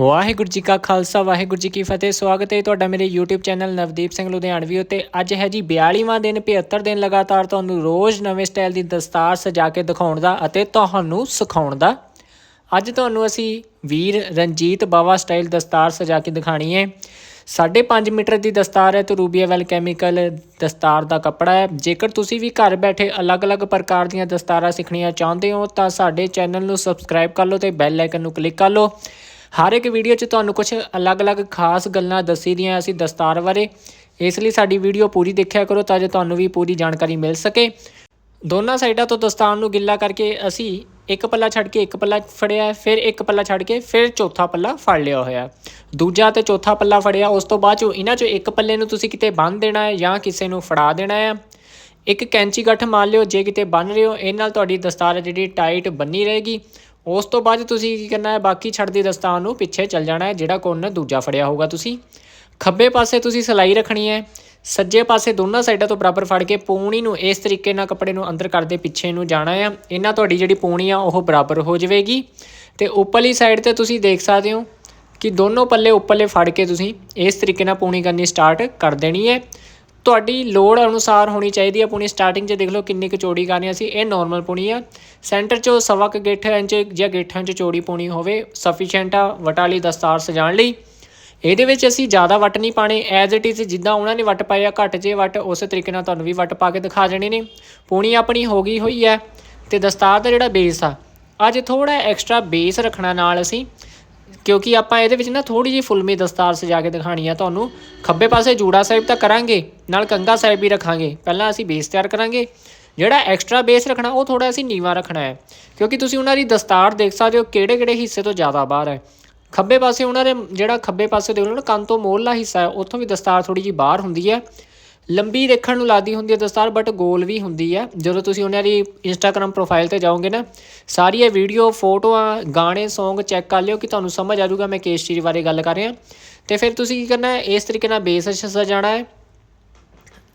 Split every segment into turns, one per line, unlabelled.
ਵਾਹਿਗੁਰੂ ਜੀ ਕਾ ਖਾਲਸਾ, ਵਾਹਿਗੁਰੂ ਜੀ ਕੀ ਫਤਿਹ। ਸਵਾਗਤ ਹੈ ਤੁਹਾਡਾ ਮੇਰੇ YouTube ਚੈਨਲ ਨਵਦੀਪ ਸਿੰਘ ਲੁਧਿਆਣਵੀ ਉਤੇ। ਅੱਜ ਹੈ ਜੀ 42ਵਾਂ ਦਿਨ 75 ਦਿਨ ਲਗਾਤਾਰ ਤੁਹਾਨੂੰ ਰੋਜ਼ ਨਵੇਂ ਸਟਾਈਲ ਦੀ ਦਸਤਾਰ ਸਜਾ ਕੇ ਦਿਖਾਉਣ ਦਾ ਅਤੇ ਤੁਹਾਨੂੰ ਸਿਖਾਉਣ ਦਾ। ਅੱਜ ਤੁਹਾਨੂੰ ਅਸੀਂ ਵੀਰ ਰਣਜੀਤ ਬਾਵਾ ਸਟਾਈਲ ਦਸਤਾਰ ਸਜਾ ਕੇ ਦਿਖਾਣੀ ਹੈ। 5.5 ਮੀਟਰ ਦੀ ਦਸਤਾਰ ਹੈ ਤੇ ਰੂਬੀਆ ਵੈਲ ਕੈਮੀਕਲ ਦਸਤਾਰ ਦਾ ਕੱਪੜਾ ਹੈ। ਜੇਕਰ ਤੁਸੀਂ ਵੀ ਘਰ ਬੈਠੇ ਅਲੱਗ-ਅਲੱਗ ਪ੍ਰਕਾਰ ਦੀਆਂ ਦਸਤਾਰਾਂ ਸਿੱਖਣੀਆਂ ਚਾਹੁੰਦੇ ਹੋ, ਤਾਂ ਸਾਡੇ ਚੈਨਲ ਨੂੰ ਸਬਸਕ੍ਰਾਈਬ ਕਰ ਲਓ ਤੇ ਬੈਲ ਆਈਕਨ ਨੂੰ ਕਲਿੱਕ ਕਰ ਲਓ। ਹਰ ਇੱਕ ਵੀਡੀਓ 'ਚ ਤੁਹਾਨੂੰ ਕੁਝ ਅਲੱਗ-ਅਲੱਗ ਖਾਸ ਗੱਲਾਂ ਦੱਸੀ ਦੀਆਂ ਅਸੀਂ ਦਸਤਾਰ ਬਾਰੇ। ਇਸ ਲਈ ਸਾਡੀ ਵੀਡੀਓ ਪੂਰੀ ਦੇਖਿਆ ਕਰੋ ਤਾਂ ਜੋ ਤੁਹਾਨੂੰ ਵੀ ਪੂਰੀ ਜਾਣਕਾਰੀ ਮਿਲ ਸਕੇ। ਦੋਨਾਂ ਸਾਈਡਾਂ ਤੋਂ ਦਸਤਾਰ ਨੂੰ ਗਿੱਲਾ ਕਰਕੇ ਅਸੀਂ ਇੱਕ ਪੱਲਾ ਛੱਡ ਕੇ ਇੱਕ ਪੱਲਾ ਫੜਿਆ, ਫਿਰ ਇੱਕ ਪੱਲਾ ਛੱਡ ਕੇ ਫਿਰ ਚੌਥਾ ਪੱਲਾ ਫੜ ਲਿਆ ਹੋਇਆ। ਦੂਜਾ ਤੇ ਚੌਥਾ ਪੱਲਾ ਫੜਿਆ, ਉਸ ਤੋਂ ਬਾਅਦ ਚੋਂ ਇਹਨਾਂ ਚੋਂ ਇੱਕ ਪੱਲੇ ਨੂੰ ਤੁਸੀਂ ਕਿਤੇ ਬੰਨ੍ਹ ਦੇਣਾ ਹੈ ਜਾਂ ਕਿਸੇ ਨੂੰ ਫੜਾ ਦੇਣਾ ਹੈ। ਇੱਕ ਕੈਂਚੀ ਗੱਠ ਮਾਰ ਲਿਓ, ਜੇ ਕਿਤੇ ਬੰਨ ਰਹੇ ਹੋ, ਇਹ ਨਾਲ ਤੁਹਾਡੀ ਦਸਤਾਰ ਹੈ ਜਿਹੜੀ ਟਾਈਟ ਬੰਨੀ ਰਹੇਗੀ। ਉਸ ਤੋਂ ਬਾਅਦ ਤੁਸੀਂ ਕੀ ਕਰਨਾ ਹੈ? ਬਾਕੀ ਛੱਡਦੀ ਦਸਤਾਨ ਨੂੰ ਪਿੱਛੇ ਚੱਲ ਜਾਣਾ ਹੈ, ਜਿਹੜਾ ਕੋਨ ਦੂਜਾ ਫੜਿਆ ਹੋਊਗਾ ਤੁਸੀਂ। ਖੱਬੇ ਪਾਸੇ ਤੁਸੀਂ ਸਲਾਈ ਰੱਖਣੀ ਹੈ। ਸੱਜੇ ਪਾਸੇ ਦੋਨਾਂ ਸਾਈਡਾਂ ਤੋਂ ਬਰਾਬਰ ਫੜ ਕੇ ਪੂਣੀ ਨੂੰ ਇਸ ਤਰੀਕੇ ਨਾਲ ਕੱਪੜੇ ਨੂੰ ਅੰਦਰ ਕਰਦੇ ਪਿੱਛੇ ਨੂੰ ਜਾਣਾ ਆ ਇਹਨਾਂ ਤੁਹਾਡੀ ਜਿਹੜੀ ਪੂਣੀ ਆ, ਉਹ ਬਰਾਬਰ ਹੋ ਜਾਵੇਗੀ। ਤੇ ਉੱਪਰਲੀ ਸਾਈਡ ਤੇ ਤੁਸੀਂ ਦੇਖ ਸਕਦੇ ਹੋ ਕਿ ਦੋਨੋਂ ਪੱਲੇ ਉੱਪਰਲੇ ਫੜ ਕੇ ਤੁਸੀਂ ਇਸ ਤਰੀਕੇ ਨਾਲ ਪੂਣੀ ਕਰਨੀ ਸਟਾਰਟ ਕਰ ਦੇਣੀ ਹੈ। ਤੁਹਾਡੀ ਲੋੜ ਅਨੁਸਾਰ ਹੋਣੀ ਚਾਹੀਦੀ ਹੈ। ਪੂਣੀ ਸਟਾਰਟਿੰਗ 'ਚ ਦੇਖ ਲਓ ਕਿੰਨੀ ਕੁ ਚੌੜੀ ਕਰਨੀ ਅਸੀਂ, ਇਹ ਨਾਰਮਲ ਪੂਣੀ ਆ। ਸੈਂਟਰ 'ਚੋਂ ਸਵਾ ਕੁ ਗਿੱਠ ਇੰਚ ਜਾਂ ਗਿੱਠਾਂ 'ਚ ਚੌੜੀ ਪੂਣੀ ਹੋਵੇ ਸਫੀਸ਼ੀਐਂਟ ਆ, ਵਟਾਲੀ ਦਸਤਾਰ ਸਜਾਉਣ ਲਈ। ਇਹਦੇ ਵਿੱਚ ਅਸੀਂ ਜ਼ਿਆਦਾ ਵੱਟ ਨਹੀਂ ਪਾਣੇ ਐਜ਼ ਇਟ ਇਜ਼ ਜਿੱਦਾਂ ਉਹਨਾਂ ਨੇ ਵੱਟ ਪਾਇਆ ਘੱਟ ਜੇ ਵੱਟ, ਉਸੇ ਤਰੀਕੇ ਨਾਲ ਤੁਹਾਨੂੰ ਵੀ ਵੱਟ ਪਾ ਕੇ ਦਿਖਾ ਦੇਣੇ ਨੇ। ਪੂਣੀ ਆਪਣੀ ਹੋ ਗਈ ਹੋਈ ਹੈ ਤੇ ਦਸਤਾਰ ਦਾ ਜਿਹੜਾ ਬੇਸ ਆ, ਅੱਜ ਥੋੜਾ ਐਕਸਟਰਾ ਬੇਸ ਰੱਖਣਾ ਨਾਲ ਅਸੀਂ। ਕਿਉਂਕਿ ਆਪਾਂ ਇਹਦੇ ਵਿੱਚ ਨਾ ਥੋੜੀ ਜਿਹੀ ਫੁਲਮੀ ਦਸਤਾਰ ਸਜਾ ਕੇ ਦਿਖਾਣੀ ਆ ਤੁਹਾਨੂੰ। ਖੱਬੇ ਪਾਸੇ ਜੂੜਾ ਸਾਹਿਬ ਤਾਂ ਕਰਾਂਗੇ, ਨਾਲ ਕੰਗਾ ਸਾਹਿਬ ਵੀ ਰੱਖਾਂਗੇ। ਪਹਿਲਾਂ ਅਸੀਂ ਬੇਸ ਤਿਆਰ ਕਰਾਂਗੇ। ਜਿਹੜਾ ਐਕਸਟਰਾ ਬੇਸ ਰੱਖਣਾ, ਉਹ ਥੋੜਾ ਅਸੀਂ ਨੀਵਾ ਰੱਖਣਾ ਹੈ। ਕਿਉਂਕਿ ਤੁਸੀਂ ਉਹਨਾਂ ਦੀ ਦਸਤਾਰ ਦੇਖ ਸਕਦੇ ਹੋ ਕਿਹੜੇ ਕਿਹੜੇ ਹਿੱਸੇ ਤੋਂ ਜ਼ਿਆਦਾ ਬਾਹਰ ਹੈ। ਖੱਬੇ ਪਾਸੇ ਉਹਨਾਂ ਦੇ, ਜਿਹੜਾ ਖੱਬੇ ਪਾਸੇ ਦੇਖ ਲਓ ਨਾ, ਕੰਨ ਤੋਂ ਮੋਹਲਾ ਹਿੱਸਾ ਹੈ, ਉੱਥੋਂ ਵੀ ਦਸਤਾਰ ਥੋੜੀ ਜਿਹੀ ਬਾਹਰ ਹੁੰਦੀ ਹੈ। ਲੰਬੀ ਦੇਖਣ ਨੂੰ ਲੱਗਦੀ ਹੁੰਦੀ ਹੈ ਦਸਤਾਰ ਬਟ ਗੋਲ ਵੀ ਹੁੰਦੀ ਹੈ। ਜਦੋਂ ਤੁਸੀਂ ਉਹਨਾਂ ਦੀ ਇੰਸਟਾਗ੍ਰam ਪ੍ਰੋਫਾਈਲ ਤੇ ਜਾਓਗੇ ਨਾ, ਸਾਰੀ ਇਹ ਵੀਡੀਓ ਫੋਟੋਆਂ, ਗਾਣੇ, Song ਚੈੱਕ ਕਰ ਲਿਓ ਕਿ ਤੁਹਾਨੂੰ ਸਮਝ ਆ ਜਾਊਗਾ ਮੈਂ ਕਿਸ ਚੀਜ਼ ਬਾਰੇ ਗੱਲ ਕਰ ਰਿਹਾ। ਤੇ ਫਿਰ ਤੁਸੀਂ ਕੀ ਕਰਨਾ ਹੈ, ਇਸ ਤਰੀਕੇ ਨਾਲ ਬੇਸ ਸਜਾਣਾ ਹੈ।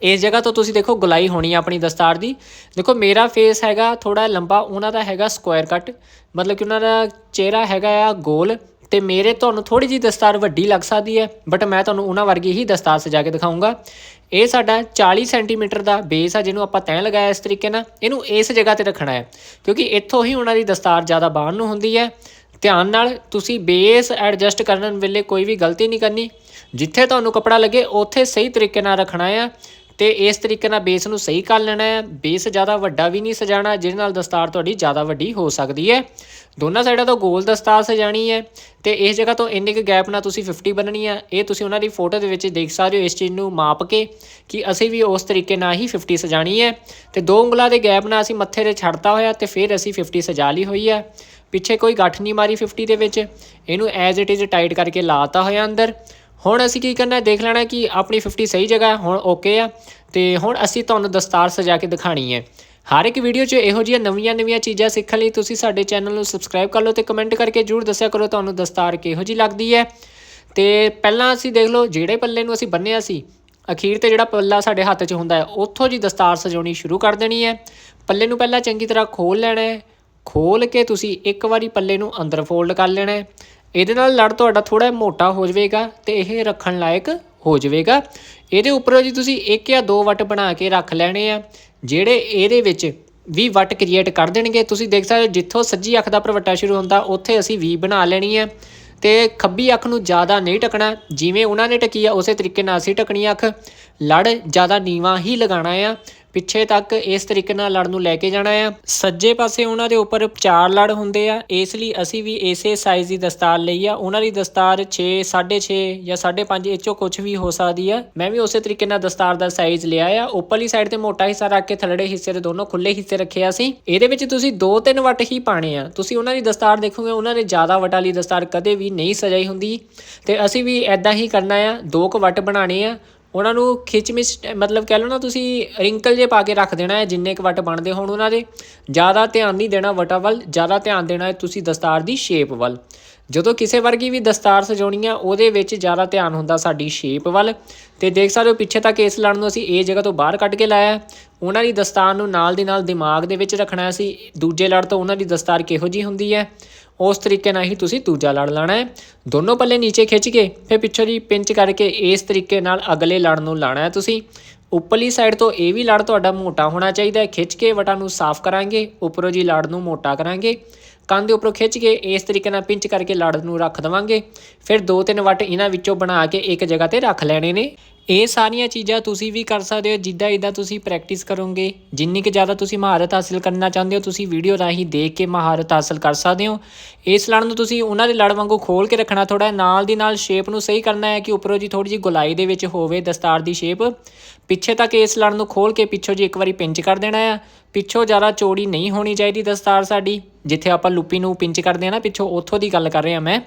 ਇਸ ਜਗ੍ਹਾ ਤੋਂ ਤੁਸੀਂ ਦੇਖੋ ਗੁਲਾਈ ਹੋਣੀ ਆ ਆਪਣੀ ਦਸਤਾਰ ਦੀ। ਦੇਖੋ ਮੇਰਾ ਫੇਸ ਹੈਗਾ ਥੋੜਾ ਲੰਬਾ, ਉਹਨਾਂ ਦਾ ਹੈਗਾ ਸਕੁਆਇਰ ਕੱਟ ਮਤਲਬ ਕਿ ਉਹਨਾਂ ਦਾ ਚਿਹਰਾ ਹੈਗਾ ਆ ਗੋਲ ਤੇ ਮੇਰੇ ਤੁਹਾਨੂੰ ਥੋੜੀ ਜੀ ਦਸਤਾਰ ਵੱਡੀ ਲੱਗ ਸਕਦੀ ਹੈ ਬਟ ਮੈਂ ਤੁਹਾਨੂੰ ਉਹਨਾਂ ਵਰਗੀ ਹੀ ਦਸਤਾਰ ਸਜਾ ਕੇ ਦਿਖਾਉਂਗਾ ਇਹ ਸਾਡਾ 40 ਸੈਂਟੀਮੀਟਰ ਦਾ ਬੇਸ ਆ ਜਿਹਨੂੰ ਆਪਾਂ ਤੈਅ ਲਗਾਇਆ ਇਸ ਤਰੀਕੇ ਨਾਲ, ਇਹਨੂੰ ਇਸ ਜਗ੍ਹਾ ਤੇ ਰੱਖਣਾ ਹੈ। ਕਿਉਂਕਿ ਇੱਥੋਂ ਹੀ ਉਹਨਾਂ ਦੀ ਦਸਤਾਰ ਜ਼ਿਆਦਾ ਬਾਹਰ ਨੂੰ ਹੁੰਦੀ ਹੈ। ਧਿਆਨ ਨਾਲ ਤੁਸੀਂ ਬੇਸ ਐਡਜਸਟ ਕਰਨ ਵੇਲੇ ਕੋਈ ਵੀ ਗਲਤੀ ਨਹੀਂ ਕਰਨੀ। ਜਿੱਥੇ ਤੁਹਾਨੂੰ ਕੱਪੜਾ ਲੱਗੇ, ਉੱਥੇ ਸਹੀ ਤਰੀਕੇ ਨਾਲ ਰੱਖਣਾ ਹੈ ਤੇ ਇਸ ਤਰੀਕੇ ਨਾਲ ਬੇਸ ਨੂੰ ਸਹੀ ਕਰ ਲੈਣਾ ਹੈ। ਬੇਸ ਜ਼ਿਆਦਾ ਵੱਡਾ ਵੀ ਨਹੀਂ ਸਜਾਣਾ, ਜਿਹਦੇ ਨਾਲ ਦਸਤਾਰ ਤੁਹਾਡੀ ਜ਼ਿਆਦਾ ਵੱਡੀ ਹੋ ਸਕਦੀ ਹੈ। ਦੋਨਾਂ ਸਾਈਡਾਂ ਤੋਂ ਗੋਲ ਦਸਤਾਰ ਸਜਾਣੀ ਹੈ ਤੇ ਇਸ ਜਗ੍ਹਾ ਤੋਂ ਇੰਨੇ ਕੁ ਗੈਪ ਨਾਲ ਤੁਸੀਂ 50 ਬੰਨਣੀ ਹੈ। ਇਹ ਤੁਸੀਂ ਉਹਨਾਂ ਦੀ ਫੋਟੋ ਦੇ ਵਿੱਚ ਦੇਖ ਸਕਦੇ ਹੋ ਇਸ ਚੀਜ਼ ਨੂੰ ਮਾਪ ਕੇ ਕਿ ਅਸੀਂ ਵੀ ਉਸ ਤਰੀਕੇ ਨਾਲ ਹੀ 50 ਸਜਾਣੀ ਹੈ। ਤੇ ਦੋ ਉਂਗਲਾਂ ਦੇ ਗੈਪ ਨਾਲ ਅਸੀਂ ਮੱਥੇ ਤੇ ਛੱਡਤਾ ਹੋਇਆ ਤੇ ਫਿਰ ਅਸੀਂ 50 ਸਜਾ ਲਈ ਹੋਈ ਹੈ। ਪਿੱਛੇ ਕੋਈ ਗੱਠ ਨਹੀਂ ਮਾਰੀ 50 ਦੇ ਵਿੱਚ। ਇਹਨੂੰ ਐਜ਼ ਇਟ ਇਜ਼ ਟਾਈਟ ਕਰਕੇ ਲਾਤਾ ਹੋਇਆ ਅੰਦਰ। ਹੁਣ ਅਸੀਂ ਕੀ ਕਰਨਾ ਦੇਖ ਲੈਣਾ ਕਿ ਆਪਣੀ 50 ਸਹੀ ਜਗ੍ਹਾ ਹੁਣ ਓਕੇ ਆ ਤੇ ਹੁਣ ਅਸੀਂ ਤੁਹਾਨੂੰ ਦਸਤਾਰ ਸਜਾ ਕੇ ਦਿਖਾਣੀ ਹੈ। ਹਰ ਇੱਕ ਵੀਡੀਓ 'ਚ ਇਹੋ ਜਿਹੀਆਂ ਨਵੀਆਂ-ਨਵੀਆਂ ਚੀਜ਼ਾਂ ਸਿੱਖਣ ਲਈ ਤੁਸੀਂ ਸਾਡੇ ਚੈਨਲ ਨੂੰ ਸਬਸਕ੍ਰਾਈਬ ਕਰ ਲਓ ਤੇ ਕਮੈਂਟ ਕਰਕੇ ਜਰੂਰ ਦੱਸਿਆ ਕਰੋ ਤੁਹਾਨੂੰ ਦਸਤਾਰ ਕਿਹੋ ਜੀ ਲੱਗਦੀ ਹੈ। ਤੇ ਪਹਿਲਾਂ ਅਸੀਂ ਦੇਖ ਲਓ ਜਿਹੜੇ ਪੱਲੇ ਨੂੰ ਅਸੀਂ ਬੰਨਿਆ ਸੀ, ਅਖੀਰ ਤੇ ਜਿਹੜਾ ਪੱਲਾ ਸਾਡੇ ਹੱਥ 'ਚ ਹੁੰਦਾ ਹੈ, ਉੱਥੋਂ ਜੀ ਦਸਤਾਰ ਸਜਾਉਣੀ ਸ਼ੁਰੂ ਕਰ ਦੇਣੀ ਹੈ। ਪੱਲੇ ਨੂੰ ਪਹਿਲਾਂ ਚੰਗੀ ਤਰ੍ਹਾਂ ਖੋਲ ਲੈਣਾ ਹੈ। ਖੋਲ ਕੇ ਤੁਸੀਂ ਇੱਕ ਵਾਰੀ ਪੱਲੇ ਨੂੰ ਅੰਦਰ ਫੋਲਡ ਕਰ ਲੈਣਾ ਹੈ। ਇਹਦੇ ਨਾਲ ਲੜ ਤੁਹਾਡਾ ਥੋੜਾ ਮੋਟਾ ਹੋ ਜਾਵੇਗਾ ਤੇ ਇਹ ਰੱਖਣ ਲਾਇਕ ਹੋ ਜਾਵੇਗਾ। ਇਹਦੇ ਉੱਪਰ ਜੀ ਤੁਸੀਂ ਇੱਕ ਜਾਂ ਦੋ ਵੱਟ ਬਣਾ ਕੇ ਰੱਖ ਲੈਣੇ ਆ, ਜਿਹੜੇ ਇਹਦੇ ਵਿੱਚ ਵੀ ਵੱਟ ਕ੍ਰੀਏਟ ਕਰ ਦੇਣਗੇ। ਤੁਸੀਂ ਦੇਖ ਸਕਦੇ ਹੋ, ਜਿੱਥੋਂ ਸੱਜੀ ਅੱਖ ਦਾ ਪ੍ਰਵੱਟਾ ਸ਼ੁਰੂ ਹੁੰਦਾ, ਉੱਥੇ ਅਸੀਂ ਵੀ ਬਣਾ ਲੈਣੀ ਹੈ ਤੇ ਖੱਬੀ ਅੱਖ ਨੂੰ ਜ਼ਿਆਦਾ ਨਹੀਂ ਟਕਣਾ ਜਿਵੇਂ ਉਹਨਾਂ ਨੇ ਟਕੀ ਆ, ਉਸੇ ਤਰੀਕੇ ਨਾਲ ਅਸੀਂ ਟਕਣੀ ਅੱਖ। ਲੜ ਜ਼ਿਆਦਾ ਨੀਵਾ ਹੀ ਲਗਾਉਣਾ ਆ। ਪਿੱਛੇ ਤੱਕ ਇਸ ਤਰੀਕੇ ਨਾਲ ਲੜ ਨੂੰ ਲੈ ਕੇ ਜਾਣਾ ਆ। ਸੱਜੇ ਪਾਸੇ ਉਹਨਾਂ ਦੇ ਉੱਪਰ ਚਾਰ ਲੜ ਹੁੰਦੇ ਆ। ਇਸ ਲਈ ਅਸੀਂ ਵੀ ਇਸੇ ਸਾਈਜ਼ ਦੀ ਦਸਤਾਰ ਲਈ ਆ। ਉਹਨਾਂ ਦੀ ਦਸਤਾਰ 6 6.5 ਜਾਂ 5.5 ਇਹ ਚੋਂ ਕੁਝ ਵੀ ਹੋ ਸਕਦੀ ਆ। ਮੈਂ ਵੀ ਉਸੇ ਤਰੀਕੇ ਨਾਲ ਦਸਤਾਰ ਦਾ ਸਾਈਜ਼ ਲਿਆ ਆ। ਉੱਪਰਲੀ ਸਾਈਡ ਤੇ ਮੋਟਾ ਹਿੱਸਾ ਰੱਖ ਕੇ ਥੱਲੜੇ ਹਿੱਸੇ ਦੇ ਦੋਨੋਂ ਖੁੱਲੇ ਹਿੱਸੇ ਰੱਖਿਆ ਸੀ। ਇਹਦੇ ਵਿੱਚ ਤੁਸੀਂ ਦੋ ਤਿੰਨ ਵੱਟ ਹੀ ਪਾਣੇ ਆ। ਤੁਸੀਂ ਉਹਨਾਂ ਦੀ ਦਸਤਾਰ ਦੇਖੋਗੇ, ਉਹਨਾਂ ਨੇ ਜ਼ਿਆਦਾ ਵੱਟ ਵਾਲੀ ਦਸਤਾਰ ਕਦੇ ਵੀ ਨਹੀਂ ਸਜਾਈ ਹੁੰਦੀ। ਤੇ ਅਸੀਂ ਵੀ ਐਦਾਂ ਹੀ ਕਰਨਾ ਆ। ਦੋ ਕੁ ਵੱਟ ਬਣਾਣੇ ਆ। ਉਹਨਾਂ ਨੂੰ ਖਿੱਚਮਿਚ ਮਤਲਬ ਕਹਿ ਲਓ ਨਾ ਤੁਸੀਂ ਰਿੰਕਲ ਜੇ ਪਾ ਕੇ ਰੱਖ ਦੇਣਾ ਹੈ, ਜਿੰਨੇ ਕੁ ਵਟ ਬਣਦੇ ਹੋਣ ਉਹਨਾਂ ਦੇ, ਜ਼ਿਆਦਾ ਧਿਆਨ ਨਹੀਂ ਦੇਣਾ ਵਟਾਂ ਵੱਲ, ਜ਼ਿਆਦਾ ਧਿਆਨ ਦੇਣਾ ਹੈ ਤੁਸੀਂ ਦਸਤਾਰ ਦੀ ਸ਼ੇਪ ਵੱਲ। ਜਦੋਂ ਕਿਸੇ ਵਰਗੀ ਵੀ ਦਸਤਾਰ ਸਜਾਉਣੀ ਆ, ਉਹਦੇ ਵਿੱਚ ਜ਼ਿਆਦਾ ਧਿਆਨ ਹੁੰਦਾ ਸਾਡੀ ਸ਼ੇਪ ਵੱਲ। ਤੇ ਦੇਖ ਸਕਦੇ ਹੋ ਪਿੱਛੇ ਤੱਕ ਇਸ ਲੜ ਨੂੰ ਅਸੀਂ ਇਹ ਜਗ੍ਹਾ ਤੋਂ ਬਾਹਰ ਕੱਢ ਕੇ ਲਾਇਆ ਉਹਨਾਂ ਦੀ ਦਸਤਾਰ ਨੂੰ ਨਾਲ ਦੀ ਨਾਲ ਦਿਮਾਗ ਦੇ ਵਿੱਚ ਰੱਖਣਾ ਸੀ ਦੂਜੇ ਲੜ ਤੋਂ ਉਹਨਾਂ ਦੀ ਦਸਤਾਰ ਕਿਹੋ ਜੀ ਹੁੰਦੀ ਹੈ? ਉਸ ਤਰੀਕੇ ਨਾਲ ਹੀ ਤੁਸੀਂ ਦੂਜਾ ਲੜ ਲਾਣਾ ਹੈ। ਦੋਨੋਂ ਪੱਲੇ ਨੀਚੇ ਖਿੱਚ ਕੇ ਫਿਰ ਪਿੱਛੋਂ ਦੀ ਪਿੰਚ ਕਰਕੇ ਇਸ ਤਰੀਕੇ ਨਾਲ ਅਗਲੇ ਲੜ ਨੂੰ ਲਾਣਾ ਹੈ ਤੁਸੀਂ। ਉੱਪਰਲੀ ਸਾਈਡ ਤੋਂ ਇਹ ਵੀ ਲੜ ਤੁਹਾਡਾ ਮੋਟਾ ਹੋਣਾ ਚਾਹੀਦਾ ਹੈ। ਖਿੱਚ ਕੇ ਵਟਾਂ ਨੂੰ ਸਾਫ਼ ਕਰਾਂਗੇ, ਉੱਪਰੋਂ ਜੀ ਲੜ ਨੂੰ ਮੋਟਾ ਕਰਾਂਗੇ। ਕੰਨ ਦੇ ਉੱਪਰੋਂ ਖਿੱਚ ਕੇ ਇਸ ਤਰੀਕੇ ਨਾਲ ਪਿੰਚ ਕਰਕੇ ਲੜ ਨੂੰ ਰੱਖ ਦਵਾਂਗੇ। ਫਿਰ ਦੋ ਤਿੰਨ ਵੱਟ ਇਹਨਾਂ ਵਿੱਚੋਂ ਬਣਾ ਕੇ ਇੱਕ ਜਗ੍ਹਾ ਤੇ ਰੱਖ ਲੈਣੇ ਨੇ। ਇਹ ਸਾਰੀਆਂ ਚੀਜ਼ਾਂ ਤੁਸੀਂ ਵੀ ਕਰ ਸਕਦੇ ਹੋ, ਜਿੱਦਾਂ ਇਦਾਂ ਤੁਸੀਂ ਪ੍ਰੈਕਟਿਸ ਕਰੋਗੇ। ਜਿੰਨੀ ਕਿ ਜ਼ਿਆਦਾ ਤੁਸੀਂ ਮਹਾਰਤ ਹਾਸਲ ਕਰਨਾ ਚਾਹੁੰਦੇ ਹੋ, ਤੁਸੀਂ ਵੀਡੀਓ ਰਾਹੀਂ ਦੇਖ ਕੇ ਮਹਾਰਤ ਹਾਸਲ ਕਰ ਸਕਦੇ ਹੋ। ਇਸ ਲੜ ਨੂੰ ਤੁਸੀਂ ਉਹਨਾਂ ਦੇ ਲੜ ਵਾਂਗੂ ਖੋਲ ਕੇ ਰੱਖਣਾ ਥੋੜਾ ਨਾਲ ਦੀ ਨਾਲ ਸ਼ੇਪ ਨੂੰ ਸਹੀ ਕਰਨਾ ਹੈ ਕਿ ਉੱਪਰੋਂ ਜੀ ਥੋੜੀ ਜੀ ਗੁਲਾਈ ਦੇ ਵਿੱਚ ਹੋਵੇ ਦਸਤਾਰ ਦੀ ਸ਼ੇਪ ਪਿੱਛੇ ਤੱਕ ਇਸ ਲੜ ਨੂੰ ਖੋਲ ਕੇ ਪਿੱਛੋਂ ਜੀ ਇੱਕ ਵਾਰੀ ਪਿੰਚ ਕਰ ਦੇਣਾ ਆ ਪਿੱਛੋਂ ਜ਼ਿਆਦਾ ਚੋੜੀ ਨਹੀਂ ਹੋਣੀ ਚਾਹੀਦੀ ਦਸਤਾਰ ਸਾਡੀ। ਜਿੱਥੇ ਆਪਾਂ ਲੁੱਪੀ ਨੂੰ ਪਿੰਚ ਕਰਦੇ ਆ ਨਾ, ਪਿੱਛੋਂ ਉੱਥੋਂ ਦੀ ਗੱਲ ਕਰ ਰਿਹਾ ਮੈਂ।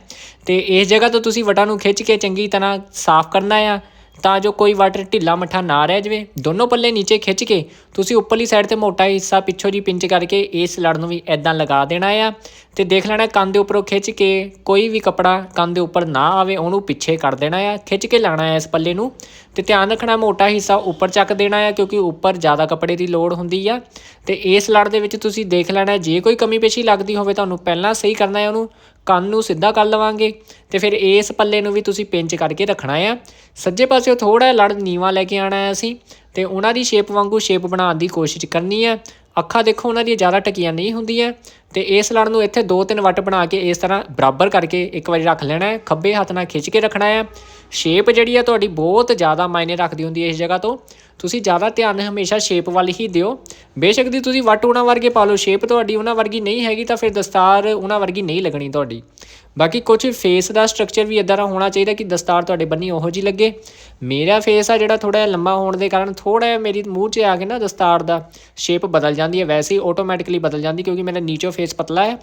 ਤੇ ਇਸ ਜਗ੍ਹਾ ਤੋਂ ਤੁਸੀਂ ਵਟਾਂ ਨੂੰ ਖਿੱਚ ਕੇ ਚੰਗੀ ਤਰ੍ਹਾਂ ਸਾਫ਼ ਕਰਨਾ ਆ। ਤਾਂ ਜੋ ਕੋਈ ਵਾਟਰ ਢਿੱਲਾ ਮੱਠਾ ਨਾ ਰਹਿ ਜਾਵੇ। ਦੋਨੋਂ ਪੱਲੇ ਨੀਚੇ ਖਿੱਚ ਕੇ ਤੁਸੀਂ ਉੱਪਰਲੀ ਸਾਈਡ ਤੇ ਮੋਟਾ ਹਿੱਸਾ ਪਿੱਛੋਂ ਜੀ ਪਿੰਚ ਕਰਕੇ ਇਸ ਲੜ ਨੂੰ ਵੀ ਐਦਾਂ ਲਗਾ ਦੇਣਾ ਆ। ਤੇ ਦੇਖ ਲੈਣਾ, ਕੰਨ ਦੇ ਉੱਪਰੋਂ ਖਿੱਚ ਕੇ ਕੋਈ ਵੀ ਕਪੜਾ ਕੰਨ ਦੇ ਉੱਪਰ ਨਾ ਆਵੇ, ਉਹਨੂੰ ਪਿੱਛੇ ਕਰ ਦੇਣਾ ਆ। ਖਿੱਚ ਕੇ ਲਾਣਾ ਆ ਇਸ ਪੱਲੇ ਨੂੰ। ਤੇ ਧਿਆਨ ਰੱਖਣਾ, ਮੋਟਾ ਹਿੱਸਾ ਉੱਪਰ ਚੱਕ ਦੇਣਾ ਆ, ਕਿਉਂਕਿ ਉੱਪਰ ਜ਼ਿਆਦਾ ਕੱਪੜੇ ਦੀ ਲੋੜ ਹੁੰਦੀ ਆ। ਤੇ ਇਸ ਲੜ ਦੇ ਵਿੱਚ ਤੁਸੀਂ ਦੇਖ ਲੈਣਾ, ਜੇ ਕੋਈ ਕਮੀ ਪੇਸ਼ੀ ਲੱਗਦੀ ਹੋਵੇ, ਤੁਹਾਨੂੰ ਪਹਿਲਾਂ ਸਹੀ ਕਰਨਾ ਹੈ ਉਹਨੂੰ। ਕੰਨ ਨੂੰ ਸਿੱਧਾ ਕਰ ਲਵਾਂਗੇ ਤੇ ਫਿਰ ਇਸ ਪੱਲੇ ਨੂੰ ਵੀ ਤੁਸੀਂ ਪਿੰਚ ਕਰਕੇ ਰੱਖਣਾ ਆ। ਸੱਜੇ ਪਾਸੇ ਥੋੜਾ ਲੜ ਨੀਵਾ ਲੈ ਕੇ ਆਣਾ ਹੈ ਅਸੀਂ ਤੇ ਉਹਨਾਂ ਦੀ ਸ਼ੇਪ ਵਾਂਗੂ ਸ਼ੇਪ ਬਣਾਉਣ ਦੀ ਕੋਸ਼ਿਸ਼ ਕਰਨੀ ਹੈ ਅੱਖਾਂ ਦੇਖੋ, ਉਹਨਾਂ ਦੀਆਂ ਜ਼ਿਆਦਾ ਟਕੀਆਂ ਨਹੀਂ ਹੁੰਦੀਆਂ। ਤੇ ਇਸ ਲੜ ਨੂੰ ਇੱਥੇ ਦੋ ਤਿੰਨ ਵੱਟ ਬਣਾ ਕੇ ਇਸ ਤਰ੍ਹਾਂ ਬਰਾਬਰ ਕਰਕੇ ਇੱਕ ਵਾਰੀ ਰੱਖ ਲੈਣਾ ਹੈ, ਖੱਬੇ ਹੱਥ ਨਾਲ ਖਿੱਚ ਕੇ ਰੱਖਣਾ ਹੈ। ਸ਼ੇਪ ਜਿਹੜੀ ਹੈ ਤੁਹਾਡੀ ਬਹੁਤ ਜ਼ਿਆਦਾ ਮਾਇਨੇ ਰੱਖਦੀ ਹੁੰਦੀ ਹੈ ਇਸ ਜਗ੍ਹਾ ਤੋਂ। ਤੁਸੀਂ ਜ਼ਿਆਦਾ ਧਿਆਨ ਹਮੇਸ਼ਾ ਸ਼ੇਪ ਵੱਲ ਹੀ ਦਿਓ। ਬੇਸ਼ੱਕ ਦੀ ਤੁਸੀਂ ਵੱਟ ਉਹਨਾਂ ਵਰਗੇ ਪਾ ਲਓ, ਸ਼ੇਪ ਤੁਹਾਡੀ ਉਹਨਾਂ ਵਰਗੀ ਨਹੀਂ ਹੈਗੀ ਤਾਂ ਫਿਰ ਦਸਤਾਰ ਉਹਨਾਂ ਵਰਗੀ ਨਹੀਂ ਲੱਗਣੀ ਤੁਹਾਡੀ। ਬਾਕੀ ਕੁਝ ਫੇਸ ਦਾ ਸਟਰਕਚਰ ਵੀ ਇਦਾਂ ਦਾ ਹੋਣਾ ਚਾਹੀਦਾ ਕਿ ਦਸਤਾਰ ਤੁਹਾਡੇ ਬੰਨੀ ਉਹੋ ਜੀ ਲੱਗੇ। ਮੇਰਾ ਫੇਸ ਆ ਜਿਹੜਾ ਥੋੜਾ ਜਿਹਾ ਲੰਮਾ ਹੋਣ ਦੇ ਕਾਰਨ ਥੋੜਾ ਜਿਹਾ ਮੇਰੀ ਮੂੰਹ 'ਚ ਆ ਕੇ ਨਾ ਦਸਤਾਰ ਦਾ ਸ਼ੇਪ ਬਦਲ ਜਾਂਦੀ ਹੈ, ਵੈਸੇ ਹੀ ਆਟੋਮੈਟਿਕਲੀ ਬਦਲ ਜਾਂਦੀ ਕਿਉਂਕਿ ਮੇਰਾ ਨੀਚੋ ਫੇਸ ਪਤਲਾ ਹੈ।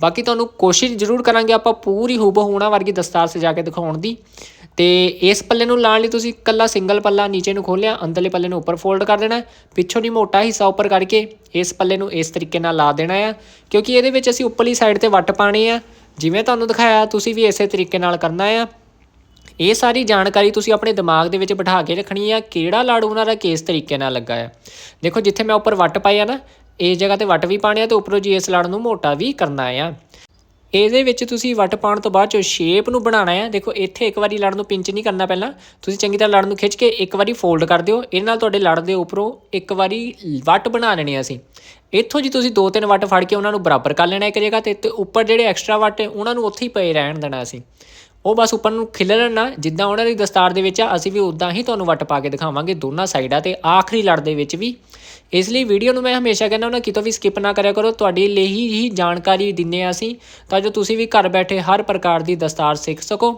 ਬਾਕੀ ਤੁਹਾਨੂੰ ਕੋਸ਼ਿਸ਼ ਜ਼ਰੂਰ ਕਰਾਂਗੇ ਆਪਾਂ ਪੂਰੀ ਹੂਬਹੂ ਉਹਨਾਂ ਵਰਗੀ ਦਸਤਾਰ ਸਜਾ ਕੇ ਦਿਖਾਉਣ ਦੀ। ਤੇ ਇਸ ਪੱਲੇ ਨੂੰ ਲਾਣ ਲਈ ਤੁਸੀਂ ਕੱਲਾ ਸਿੰਗਲ ਪੱਲਾ ਨੀਚੇ ਨੂੰ ਖੋਲਿਆ ਅੰਦਰਲੇ ਪੱਲੇ ਨੂੰ ਉੱਪਰ ਫੋਲਡ ਕਰ ਦੇਣਾ ਪਿੱਛੋਂ ਦੀ ਮੋਟਾ ਹਿੱਸਾ ਉੱਪਰ ਕਰਕੇ ਇਸ ਪੱਲੇ ਨੂੰ ਇਸ ਤਰੀਕੇ ਨਾਲ ਲਾ ਦੇਣਾ ਆ ਕਿਉਂਕਿ ਇਹਦੇ ਵਿੱਚ ਅਸੀਂ ਉੱਪਰਲੀ ਸਾਈਡ ਤੇ ਵੱਟ ਪਾਣੇ ਆ ਜਿਵੇਂ ਤੁਹਾਨੂੰ ਦਿਖਾਇਆ, ਤੁਸੀਂ ਵੀ ਇਸੇ ਤਰੀਕੇ ਨਾਲ ਕਰਨਾ ਆ ਇਹ ਸਾਰੀ ਜਾਣਕਾਰੀ ਤੁਸੀਂ ਆਪਣੇ ਦਿਮਾਗ ਦੇ ਵਿੱਚ ਬਿਠਾ ਕੇ ਰੱਖਣੀ ਆ ਕਿਹੜਾ ਲਾੜੂ ਉਹਨਾਂ ਦਾ ਕਿਸ ਤਰੀਕੇ ਨਾਲ ਲੱਗਾ ਆ ਦੇਖੋ, ਜਿੱਥੇ ਮੈਂ ਉੱਪਰ ਵੱਟ ਪਾਇਆ ਨਾ ਇਸ ਜਗ੍ਹਾ ਤੇ ਵੱਟ ਵੀ ਪਾਣੇ ਆ ਤੇ ਉੱਪਰੋਂ ਜੀ ਇਸ ਲੜ ਨੂੰ ਮੋਟਾ ਵੀ ਕਰਨਾ ਆ। ਇਹਦੇ ਵਿੱਚ ਤੁਸੀਂ ਵੱਟ ਪਾਉਣ ਤੋਂ ਬਾਅਦ ਚੋ ਸ਼ੇਪ ਨੂੰ ਬਣਾਉਣਾ ਹੈ ਦੇਖੋ, ਇੱਥੇ ਇੱਕ ਵਾਰੀ ਲੜ ਨੂੰ ਪਿੰਚ ਨਹੀਂ ਕਰਨਾ ਪਹਿਲਾਂ। ਤੁਸੀਂ ਚੰਗੀ ਤਰ੍ਹਾਂ ਲੜ ਨੂੰ ਖਿੱਚ ਕੇ ਇੱਕ ਵਾਰੀ ਫੋਲਡ ਕਰ ਦਿਓ। ਇਹਦੇ ਨਾਲ ਤੁਹਾਡੇ ਲੜ ਦੇ ਉੱਪਰੋਂ ਇੱਕ ਵਾਰੀ ਵੱਟ ਬਣਾ ਲੈਣੇ ਅਸੀਂ। ਇੱਥੋਂ ਜੀ ਤੁਸੀਂ ਦੋ ਤਿੰਨ ਵੱਟ ਫੜ ਕੇ ਉਹਨਾਂ ਨੂੰ ਬਰਾਬਰ ਕਰ ਲੈਣਾ ਇੱਕ ਜਗ੍ਹਾ ਤੇ ਤੇ ਉੱਪਰ ਜਿਹੜੇ ਐਕਸਟਰਾ ਵੱਟ ਉਹਨਾਂ ਨੂੰ ਉੱਥੇ ਹੀ ਪਏ ਰਹਿਣ ਦੇਣਾ ਅਸੀਂ। ਉਹ ਬਸ ਉੱਪਰ ਨੂੰ ਖਿਲਰਨ ਨਾ ਜਿੱਦਾਂ ਉਹਨਾਂ ਦੀ ਦਸਤਾਰ ਦੇ ਵਿੱਚ ਆ, ਅਸੀਂ ਵੀ ਉਦਾਂ ਹੀ ਤੁਹਾਨੂੰ ਵੱਟ ਪਾ ਕੇ ਦਿਖਾਵਾਂਗੇ ਦੋਨਾਂ ਸਾਈਡਾਂ ਤੇ ਆਖਰੀ ਲੜ ਦੇ ਵਿੱਚ ਵੀ। ਇਸ ਲਈ ਵੀਡੀਓ ਨੂੰ ਮੈਂ ਹਮੇਸ਼ਾ ਕਹਿੰਦਾ ਉਹਨਾਂ ਕਿਤੋਂ ਵੀ ਸਕਿਪ ਨਾ ਕਰਿਆ ਕਰੋ, ਤੁਹਾਡੀ ਲਈ ਹੀ ਜਾਣਕਾਰੀ ਦਿੰਨੇ ਆ ਅਸੀਂ, ਤਾਂ ਜੋ ਤੁਸੀਂ ਵੀ ਘਰ ਬੈਠੇ ਹਰ ਪ੍ਰਕਾਰ ਦੀ ਦਸਤਾਰ ਸਿੱਖ ਸਕੋ।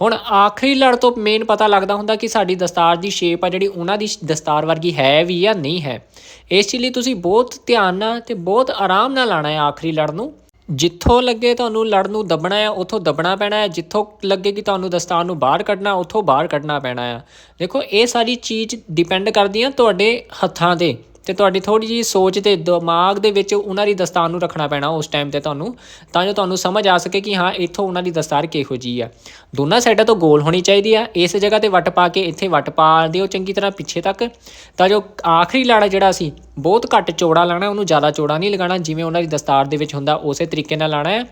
ਹੁਣ ਆਖਰੀ ਲੜ ਤੋਂ ਮੇਨ ਪਤਾ ਲੱਗਦਾ ਹੁੰਦਾ ਕਿ ਸਾਡੀ ਦਸਤਾਰ ਦੀ ਸ਼ੇਪ ਆ, ਜਿਹੜੀ ਉਹਨਾਂ ਦੀ ਦਸਤਾਰ ਵਰਗੀ ਹੈ ਵੀ ਜਾਂ ਨਹੀਂ ਹੈ। ਇਸ ਲਈ ਤੁਸੀਂ ਬਹੁਤ ਧਿਆਨ ਨਾਲ ਤੇ ਬਹੁਤ ਆਰਾਮ ਨਾਲ ਲਾਣਾ ਹੈ ਆਖਰੀ ਲੜ ਨੂੰ। ਜਿੱਥੋਂ ਲੱਗੇ ਤੁਹਾਨੂੰ ਲੜ ਨੂੰ ਦੱਬਣਾ ਹੈ, ਉੱਥੋਂ ਦੱਬਣਾ ਪੈਣਾ ਹੈ, ਜਿੱਥੋਂ ਲੱਗੇ ਕਿ ਤੁਹਾਨੂੰ ਦਸਤਾਰ ਨੂੰ ਬਾਹਰ ਕੱਢਣਾ, ਉੱਥੋਂ ਬਾਹਰ ਕੱਢਣਾ ਪੈਣਾ ਹੈ। ਦੇਖੋ, ਇਹ ਸਾਰੀ ਚੀਜ਼ ਡਿਪੈਂਡ ਕਰਦੀ ਆ ਤੁਹਾਡੇ ਹੱਥਾਂ ਤੇ। ਤੇ ਤੁਹਾਡੀ ਥੋੜੀ ਜੀ ਸੋਚ ਤੇ ਦਿਮਾਗ ਦੇ ਵਿੱਚ ਉਹਨਾਂ ਦੀ ਦਸਤਾਰ ਨੂੰ ਰੱਖਣਾ ਪੈਣਾ ਉਸ ਟਾਈਮ ਤੇ ਤੁਹਾਨੂੰ, ਤਾਂ ਜੋ ਤੁਹਾਨੂੰ ਸਮਝ ਆ ਸਕੇ ਕਿ ਹਾਂ, ਇੱਥੋਂ ਉਹਨਾਂ ਦੀ ਦਸਤਾਰ ਕਿਹੋ ਜੀ ਆ। ਦੋਨਾਂ ਸਾਈਡਾਂ ਤੋਂ ਗੋਲ ਹੋਣੀ ਚਾਹੀਦੀ ਆ। ਇਸ ਜਗ੍ਹਾ ਤੇ ਵੱਟ ਪਾ ਕੇ ਇੱਥੇ ਵੱਟ ਪਾ ਦਿਓ ਚੰਗੀ ਤਰ੍ਹਾਂ ਪਿੱਛੇ ਤੱਕ। ਤਾਂ ਜੋ ਆਖਰੀ ਲਾੜਾ ਜਿਹੜਾ ਸੀ, ਬਹੁਤ ਘੱਟ ਚੌੜਾ ਲਾਣਾ, ਉਹਨੂੰ ਜ਼ਿਆਦਾ ਚੌੜਾ ਨਹੀਂ ਲਗਾਉਣਾ, ਜਿਵੇਂ ਉਹਨਾਂ ਦੀ ਦਸਤਾਰ ਦੇ ਵਿੱਚ ਹੁੰਦਾ, ਉਸੇ ਤਰੀਕੇ ਨਾਲ ਲਾਣਾ ਹੈ।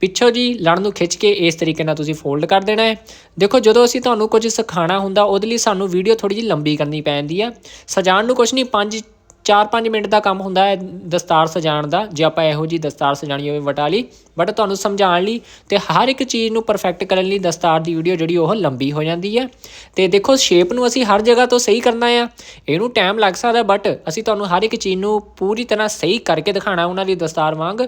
ਪਿੱਛੋਂ ਜੀ ਲੜ ਨੂੰ ਖਿੱਚ ਕੇ ਇਸ ਤਰੀਕੇ ਨਾਲ ਤੁਸੀਂ ਫੋਲਡ ਕਰ ਦੇਣਾ ਹੈ। ਦੇਖੋ, ਜਦੋਂ ਅਸੀਂ ਤੁਹਾਨੂੰ ਕੁਝ ਸਿਖਾਣਾ ਹੁੰਦਾ, ਉਹਦੇ ਲਈ ਸਾਨੂੰ ਵੀਡੀਓ ਥੋੜੀ ਜਿਹੀ ਲੰਬੀ ਕਰਨੀ ਪੈਂਦੀ ਆ। ਸਜਾਉਣ ਨੂੰ ਕੁਝ ਨਹੀਂ 5 4-5 ਮਿੰਟ ਦਾ ਕੰਮ ਹੁੰਦਾ ਹੈ ਦਸਤਾਰ ਸਜਾਉਣ ਦਾ, ਜੇ ਆਪਾਂ ਇਹੋ ਜੀ ਦਸਤਾਰ ਸਜਾਣੀ ਹੋਵੇ ਵਟਾਲੀ ਬਟ ਤੁਹਾਨੂੰ ਸਮਝਾਉਣ ਲਈ ਤੇ ਹਰ ਇੱਕ ਚੀਜ਼ ਨੂੰ ਪਰਫੈਕਟ ਕਰਨ ਲਈ ਦਸਤਾਰ ਦੀ ਵੀਡੀਓ ਜਿਹੜੀ ਉਹ ਲੰਬੀ ਹੋ ਜਾਂਦੀ ਹੈ। ਤੇ ਦੇਖੋ ਸ਼ੇਪ ਨੂੰ ਅਸੀਂ ਹਰ ਜਗ੍ਹਾ ਤੋਂ ਸਹੀ ਕਰਨਾ ਆ। ਇਹਨੂੰ ਟਾਈਮ ਲੱਗ ਸਕਦਾ ਬਟ ਅਸੀਂ ਤੁਹਾਨੂੰ ਹਰ ਇੱਕ ਚੀਜ਼ ਨੂੰ ਪੂਰੀ ਤਰ੍ਹਾਂ ਸਹੀ ਕਰਕੇ ਦਿਖਾਣਾ ਉਹਨਾਂ ਦੀ ਦਸਤਾਰ ਵਾਂਗ।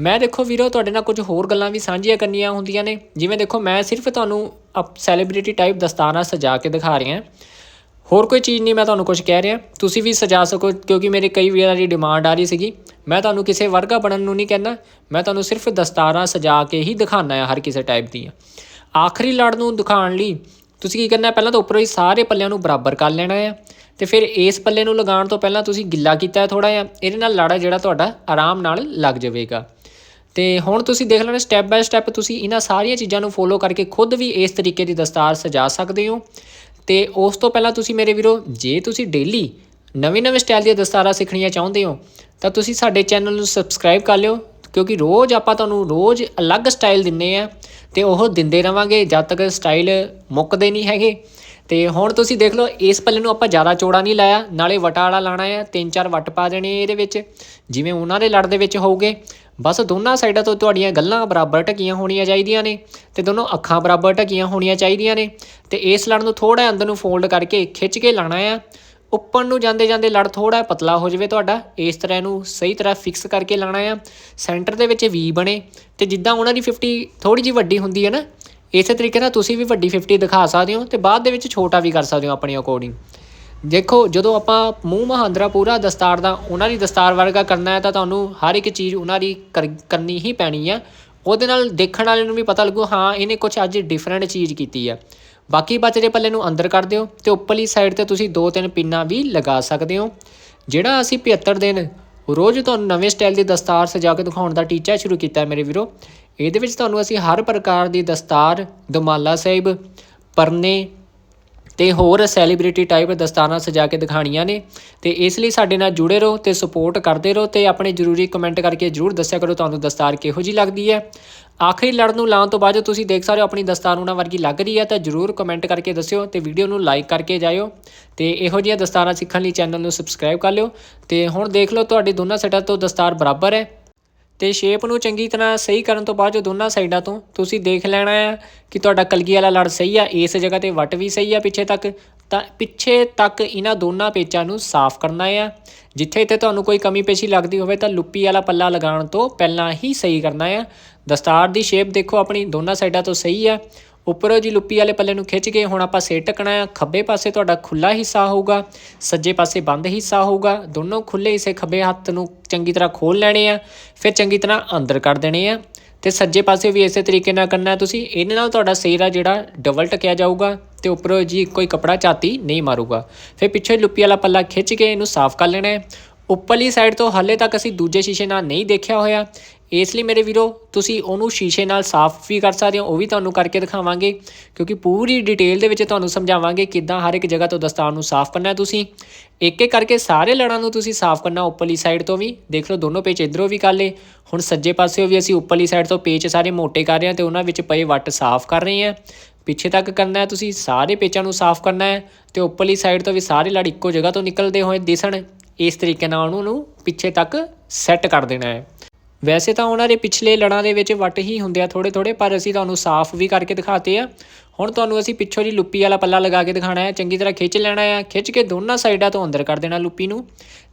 ਮੈਂ ਦੇਖੋ ਵੀਰੋ, ਤੁਹਾਡੇ ਨਾਲ ਕੁਝ ਹੋਰ ਗੱਲਾਂ ਵੀ ਸਾਂਝੀਆਂ ਕਰਨੀਆਂ ਹੁੰਦੀਆਂ ਨੇ। ਜਿਵੇਂ ਦੇਖੋ, ਮੈਂ ਸਿਰਫ ਤੁਹਾਨੂੰ ਸੈਲੀਬ੍ਰਿਟੀ ਟਾਈਪ ਦਸਤਾਰਾਂ ਸਜਾ ਕੇ ਦਿਖਾ ਰਿਹਾ। ਹੋਰ ਕੋਈ ਚੀਜ਼ ਨਹੀਂ, ਮੈਂ ਤੁਹਾਨੂੰ ਕੁਝ ਕਹਿ ਰਿਹਾ। ਤੁਸੀਂ ਵੀ ਸਜਾ ਸਕੋ, ਕਿਉਂਕਿ ਮੇਰੇ ਕਈ ਵੀਰਾਂ ਦੀ ਡਿਮਾਂਡ ਆ ਰਹੀ ਸੀਗੀ। ਮੈਂ ਤੁਹਾਨੂੰ ਕਿਸੇ ਵਰਗਾ ਬਣਨ ਨੂੰ ਨਹੀਂ ਕਹਿੰਦਾ। ਮੈਂ ਤੁਹਾਨੂੰ ਸਿਰਫ ਦਸਤਾਰਾਂ ਸਜਾ ਕੇ ਹੀ ਦਿਖਾਣਾ ਹੈ ਹਰ ਕਿਸੇ ਟਾਈਪ ਦੀਆਂ। ਆਖਰੀ ਲੜ ਨੂੰ ਦਿਖਾਉਣ ਲਈ ਤੁਸੀਂ ਕੀ ਕਰਨਾ, ਪਹਿਲਾਂ ਤਾਂ ਉੱਪਰੋਂ ਹੀ ਸਾਰੇ ਪੱਲਿਆਂ ਨੂੰ ਬਰਾਬਰ ਕਰ ਲੈਣਾ ਹੈ ਤੇ ਫਿਰ ਇਸ ਪੱਲੇ ਨੂੰ ਲਗਾਉਣ ਤੋਂ ਪਹਿਲਾਂ ਤੁਸੀਂ ਗਿੱਲਾ ਕੀਤਾ ਹੈ ਥੋੜਾ ਜਿਹਾ। ਇਹਦੇ ਨਾਲ ਲੜਾ ਜਿਹੜਾ ਤੁਹਾਡਾ ਆਰਾਮ ਨਾਲ ਲੱਗ ਜਾਵੇਗਾ। ਤੇ ਹੁਣ ਤੁਸੀਂ ਦੇਖ ਲੈਣਾ ਸਟੈਪ ਬਾਏ ਸਟੈਪ ਤੁਸੀਂ ਇਹਨਾਂ ਸਾਰੀਆਂ ਚੀਜ਼ਾਂ ਨੂੰ ਫੋਲੋ ਕਰਕੇ ਖੁਦ ਵੀ ਇਸ ਤਰੀਕੇ ਦੀ ਦਸਤਾਰ ਸਜਾ ਸਕਦੇ ਹੋ। ਤੇ ਉਸ ਤੋਂ ਪਹਿਲਾਂ ਤੁਸੀਂ ਮੇਰੇ ਵੀਰੋ, ਜੇ ਤੁਸੀਂ ਡੇਲੀ ਨਵੇਂ-ਨਵੇਂ ਸਟਾਈਲ ਦੀਆਂ ਦਸਤਾਰਾਂ ਸਿੱਖਣੀਆਂ ਚਾਹੁੰਦੇ ਹੋ, ਤਾਂ ਤੁਸੀਂ ਸਾਡੇ ਚੈਨਲ ਨੂੰ ਸਬਸਕ੍ਰਾਈਬ ਕਰ ਲਿਓ, ਕਿਉਂਕਿ ਰੋਜ਼ ਆਪਾਂ ਤੁਹਾਨੂੰ ਰੋਜ਼ ਅਲੱਗ ਸਟਾਈਲ ਦਿੰਨੇ ਆ ਤੇ ਉਹ ਦਿੰਦੇ ਰਵਾਂਗੇ, ਜਦ ਤੱਕ ਸਟਾਈਲ ਮੁੱਕਦੇ ਨਹੀਂ ਹੈਗੇ। ਤੇ ਹੁਣ ਤੁਸੀਂ ਦੇਖ ਲਓ, ਇਸ ਪੱਲੇ ਨੂੰ ਆਪਾਂ ਜ਼ਿਆਦਾ ਚੌੜਾ ਨਹੀਂ ਲਾਇਆ, ਨਾਲੇ ਵਟਾ ਵਾਲਾ ਲਾਣਾ ਹੈ ਤਿੰਨ ਚਾਰ ਵੱਟ ਪਾ ਦੇਣੇ ਇਹਦੇ ਵਿੱਚ, ਜਿਵੇਂ ਉਹਨਾਂ ਦੇ ਲੜ ਦੇ ਵਿੱਚ ਹੋਊਗੇ। ਬਸ ਦੋਨਾਂ ਸਾਈਡਾਂ ਤੋਂ ਤੁਹਾਡੀਆਂ ਗੱਲਾਂ ਬਰਾਬਰ ਢਕੀਆਂ ਹੋਣੀਆਂ ਚਾਹੀਦੀਆਂ ਨੇ ਤੇ ਦੋਨੋਂ ਅੱਖਾਂ ਬਰਾਬਰ ਢਕੀਆਂ ਹੋਣੀਆਂ ਚਾਹੀਦੀਆਂ ਨੇ। ਤੇ ਇਸ ਲੜ ਨੂੰ ਥੋੜਾ ਅੰਦਰ ਨੂੰ ਫੋਲਡ ਕਰਕੇ ਖਿੱਚ ਕੇ ਲਾਣਾ ਆ। ਉੱਪਰ ਨੂੰ ਜਾਂਦੇ ਜਾਂਦੇ ਲੜ ਥੋੜਾ ਪਤਲਾ ਹੋ ਜਾਵੇ ਤੁਹਾਡਾ, ਇਸ ਤਰ੍ਹਾਂ ਇਹਨੂੰ ਸਹੀ ਤਰ੍ਹਾਂ ਫਿਕਸ ਕਰਕੇ ਲਾਣਾ ਆ। ਸੈਂਟਰ ਦੇ ਵਿੱਚ ਵੀ ਬਣੇ ਤੇ ਜਿੱਦਾਂ ਉਹਨਾਂ ਦੀ 50 ਥੋੜੀ ਜਿਹੀ ਵੱਡੀ ਹੁੰਦੀ ਹੈ ਨਾ, ਇਸੇ ਤਰੀਕੇ ਨਾਲ ਤੁਸੀਂ ਵੀ ਵੱਡੀ 50 ਦਿਖਾ ਸਕਦੇ ਹੋ ਤੇ ਬਾਅਦ ਦੇ ਵਿੱਚ ਛੋਟਾ ਵੀ ਕਰ ਸਕਦੇ ਹੋ ਆਪਣੇ ਅਕੋਰਡਿੰਗ ਦੇਖੋ, ਜਦੋਂ ਆਪਾਂ ਮੂੰਹ ਮਹਾਂਦਰਾ ਪੂਰਾ ਦਸਤਾਰ ਦਾ ਉਹਨਾਂ ਦੀ ਦਸਤਾਰ ਵਰਗਾ ਕਰਨਾ ਹੈ ਤਾਂ ਤੁਹਾਨੂੰ ਹਰ ਇੱਕ ਚੀਜ਼ ਉਹਨਾਂ ਦੀ ਕਰ- ਕਰਨੀ ਹੀ ਪੈਣੀ ਆ। ਉਹਦੇ ਨਾਲ ਦੇਖਣ ਵਾਲੇ ਨੂੰ ਵੀ ਪਤਾ ਲੱਗੂ, ਹਾਂ, ਇਹਨੇ ਕੁਝ ਅੱਜ ਡਿਫਰੈਂਟ ਚੀਜ਼ ਕੀਤੀ ਆ। ਬਾਕੀ ਬਚਦੇ ਪੱਲੇ ਨੂੰ ਅੰਦਰ ਕਰ ਦਿਓ ਤੇ ਉੱਪਰਲੀ ਸਾਈਡ ਤੇ ਤੁਸੀਂ ਦੋ ਤਿੰਨ ਪਿੰਨਾਂ ਵੀ ਲਗਾ ਸਕਦੇ ਹੋ। ਜਿਹੜਾ ਅਸੀਂ 75 ਦਿਨ ਰੋਜ਼ ਤੁਹਾਨੂੰ ਨਵੇਂ ਸਟਾਈਲ ਦੀ ਦਸਤਾਰ ਸਜਾ ਕੇ ਦਿਖਾਉਣ ਦਾ ਟੀਚਾ ਸ਼ੁਰੂ ਕੀਤਾ ਹੈ ਮੇਰੇ ਵੀਰੋ, ਇਹਦੇ ਵਿੱਚ ਤੁਹਾਨੂੰ ਅਸੀਂ ਹਰ ਪ੍ਰਕਾਰ ਦੀ ਦਸਤਾਰ, ਦਮਾਲਾ ਸਾਹਿਬ, ਪਰਨੇ ਤੇ ਹੋਰ ਸੈਲੀਬ੍ਰਿਟੀ ਟਾਈਪ ਦਸਤਾਰਾਂ ਸਜਾ ਕੇ ਦਿਖਾਣੀਆਂ ਨੇ। ਤੇ ਇਸ ਲਈ ਸਾਡੇ ਨਾਲ ਜੁੜੇ ਰਹੋ ਤੇ ਸਪੋਰਟ ਕਰਦੇ ਰਹੋ ਤੇ ਆਪਣੇ ਜ਼ਰੂਰੀ ਕਮੈਂਟ ਕਰਕੇ ਜਰੂਰ ਦੱਸਿਆ ਕਰੋ, ਤੁਹਾਨੂੰ ਦਸਤਾਰ ਕਿਹੋ ਜੀ ਲੱਗਦੀ ਹੈ। ਆਖਰੀ ਲੜ ਨੂੰ ਲਾਉਣ ਤੋਂ ਬਾਅਦ ਤੁਸੀਂ ਦੇਖ ਸਕਦੇ ਹੋ ਆਪਣੀ ਦਸਤਾਰ ਉਹਨਾਂ ਵਰਗੀ ਲੱਗ ਰਹੀ ਹੈ ਤਾਂ ਜਰੂਰ ਕਮੈਂਟ ਕਰਕੇ ਦੱਸਿਓ ਤੇ ਵੀਡੀਓ ਨੂੰ ਲਾਈਕ ਕਰਕੇ ਜਾਇਓ। ਤੇ ਇਹੋ ਜਿਹੀਆਂ ਦਸਤਾਰਾਂ ਸਿੱਖਣ ਲਈ ਚੈਨਲ ਨੂੰ ਸਬਸਕ੍ਰਾਈਬ ਕਰ ਲਿਓ। ਤੇ ਹੁਣ ਦੇਖ ਲਓ ਤੁਹਾਡੀ ਦੋਨਾਂ ਸੈਟਾਂ ਤੋਂ ਦਸਤਾਰ ਬਰਾਬਰ ਹੈ। ਤੇ ਸ਼ੇਪ ਨੂੰ ਚੰਗੀ ਤਰ੍ਹਾਂ ਸਹੀ ਕਰਨ ਤੋਂ ਬਾਅਦ ਜੋ ਦੋਨਾਂ ਸਾਈਡਾਂ ਤੋਂ ਤੁਸੀਂ ਦੇਖ ਲੈਣਾ ਹੈ ਕਿ ਤੁਹਾਡਾ ਕਲਗੀ ਵਾਲਾ ਲੜ ਸਹੀ ਆ, ਇਸ ਜਗ੍ਹਾ ਤੇ ਵੱਟ ਵੀ ਸਹੀ ਆ ਪਿੱਛੇ ਤੱਕ, ਤਾਂ ਪਿੱਛੇ ਤੱਕ ਇਹਨਾਂ ਦੋਨਾਂ ਪੇਚਾਂ ਨੂੰ ਸਾਫ਼ ਕਰਨਾ ਆ। ਜਿੱਥੇ ਇੱਥੇ ਤੁਹਾਨੂੰ ਕੋਈ ਕਮੀ ਪੇਸ਼ੀ ਲੱਗਦੀ ਹੋਵੇ ਤਾਂ ਲੁੱਪੀ ਵਾਲਾ ਪੱਲਾ ਲਗਾਉਣ ਤੋਂ ਪਹਿਲਾਂ ਹੀ ਸਹੀ ਕਰਨਾ ਆ। ਦਸਤਾਰ ਦੀ ਸ਼ੇਪ ਦੇਖੋ ਆਪਣੀ, ਦੋਨਾਂ ਸਾਈਡਾਂ ਤੋਂ ਸਹੀ ਆ। ਉੱਪਰੋਂ ਜੀ ਲੁੱਪੀ ਵਾਲੇ ਪੱਲੇ ਨੂੰ ਖਿੱਚ ਕੇ ਹੁਣ ਆਪਾਂ ਸਿਰ ਟਕਣਾ ਆ। ਖੱਬੇ ਪਾਸੇ ਤੁਹਾਡਾ ਖੁੱਲਾ ਹਿੱਸਾ ਹੋਊਗਾ, ਸੱਜੇ ਪਾਸੇ ਬੰਦ ਹਿੱਸਾ ਹੋਊਗਾ। ਦੋਨੋਂ ਖੁੱਲੇ ਹਿੱਸੇ ਖੱਬੇ ਹੱਥ ਨੂੰ ਚੰਗੀ ਤਰ੍ਹਾਂ ਖੋਲ ਲੈਣੇ ਆ, ਫਿਰ ਚੰਗੀ ਤਰ੍ਹਾਂ ਅੰਦਰ ਕਰ ਦੇਣੇ ਆ। ਤੇ ਸੱਜੇ ਪਾਸੇ ਵੀ ਇਸੇ ਤਰੀਕੇ ਨਾਲ ਕਰਨਾ ਤੁਸੀਂ। ਇਹਦੇ ਨਾਲ ਤੁਹਾਡਾ ਸਿਰ ਆ ਜਿਹੜਾ ਡਬਲ ਟਕਿਆ ਜਾਊਗਾ ਤੇ ਉੱਪਰੋਂ ਜੀ ਕੋਈ ਕਪੜਾ ਚਾਤੀ ਨਹੀਂ ਮਾਰੂਗਾ। ਫਿਰ ਪਿੱਛੇ ਲੁੱਪੀ ਵਾਲਾ ਪੱਲਾ ਖਿੱਚ ਕੇ ਇਹਨੂੰ ਸਾਫ਼ ਕਰ ਲੈਣਾ ਹੈ। ਉੱਪਰਲੀ ਸਾਈਡ ਤੋਂ ਹਾਲੇ ਤੱਕ ਅਸੀਂ ਦੂਜੇ ਸ਼ੀਸ਼ੇ ਨਾਲ ਨਹੀਂ ਦੇਖਿਆ ਹੋਇਆ। ਇਸ ਲਈ ਮੇਰੇ ਵੀਰੋ, ਤੁਸੀਂ ਉਹਨੂੰ ਸ਼ੀਸ਼ੇ ਨਾਲ ਸਾਫ਼ ਵੀ ਕਰ ਸਕਦੇ ਹੋ, ਉਹ ਵੀ ਤੁਹਾਨੂੰ ਕਰਕੇ ਦਿਖਾਵਾਂਗੇ, ਕਿਉਂਕਿ ਪੂਰੀ ਡਿਟੇਲ ਦੇ ਵਿੱਚ ਤੁਹਾਨੂੰ ਸਮਝਾਵਾਂਗੇ ਕਿੱਦਾਂ ਹਰ ਇੱਕ ਜਗ੍ਹਾ ਤੋਂ ਦਸਤਾਰ ਨੂੰ ਸਾਫ਼ ਕਰਨਾ ਹੈ ਤੁਸੀਂ। ਇੱਕ ਇੱਕ ਕਰਕੇ ਸਾਰੇ ਲੜਾਂ ਨੂੰ ਤੁਸੀਂ ਸਾਫ਼ ਕਰਨਾ ਉੱਪਰਲੀ ਸਾਈਡ ਤੋਂ ਵੀ, ਦੇਖ ਲਓ ਦੋਨੋਂ ਪੇਚ ਇਧਰੋਂ ਵੀ ਕਰ ਲਏ। ਹੁਣ ਸੱਜੇ ਪਾਸਿਓਂ ਵੀ ਅਸੀਂ ਉੱਪਰਲੀ ਸਾਈਡ ਤੋਂ ਪੇਚ ਸਾਰੇ ਮੋਟੇ ਕਰ ਰਹੇ ਹਾਂ ਤੇ ਉਹਨਾਂ ਵਿੱਚ ਪਏ ਵੱਟ ਸਾਫ਼ ਕਰ ਰਹੇ ਹਾਂ। ਪਿੱਛੇ ਤੱਕ ਕਰਨਾ ਹੈ ਤੁਸੀਂ, ਸਾਰੇ ਪੇਚਾਂ ਨੂੰ ਸਾਫ਼ ਕਰਨਾ ਹੈ ਤੇ ਉੱਪਰਲੀ ਸਾਈਡ ਤੋਂ ਵੀ ਸਾਰੇ ਲੜ ਇੱਕੋ ਜਗ੍ਹਾ ਤੋਂ ਨਿਕਲਦੇ ਹੋਏ ਦਿਸਣ। ਇਸ ਤਰੀਕੇ ਨਾਲ ਉਹਨੂੰ ਪਿੱਛੇ ਤੱਕ ਸੈੱਟ ਕਰ ਦੇਣਾ ਹੈ। ਵੈਸੇ ਤਾਂ ਉਹਨਾਂ ਦੇ ਪਿਛਲੇ ਲੜਾਂ ਦੇ ਵਿੱਚ ਵੱਟ ਹੀ ਹੁੰਦੇ ਆ ਥੋੜੇ ਥੋੜੇ ਪਰ ਅਸੀਂ ਤੁਹਾਨੂੰ ਸਾਫ਼ ਵੀ ਕਰਕੇ ਦਿਖਾਤੇ ਆ। ਹੁਣ ਤੁਹਾਨੂੰ ਅਸੀਂ ਪਿੱਛੋਂ ਦੀ ਲੁੱਪੀ ਵਾਲਾ ਪੱਲਾ ਲਗਾ ਕੇ ਦਿਖਾਣਾ ਹੈ। ਚੰਗੀ ਤਰ੍ਹਾਂ ਖਿੱਚ ਲੈਣਾ ਹੈ ਖਿੱਚ ਕੇ ਦੋਨਾਂ ਸਾਈਡਾਂ ਤੋਂ ਅੰਦਰ ਕਰ ਦੇਣਾ ਲੁੱਪੀ ਨੂੰ।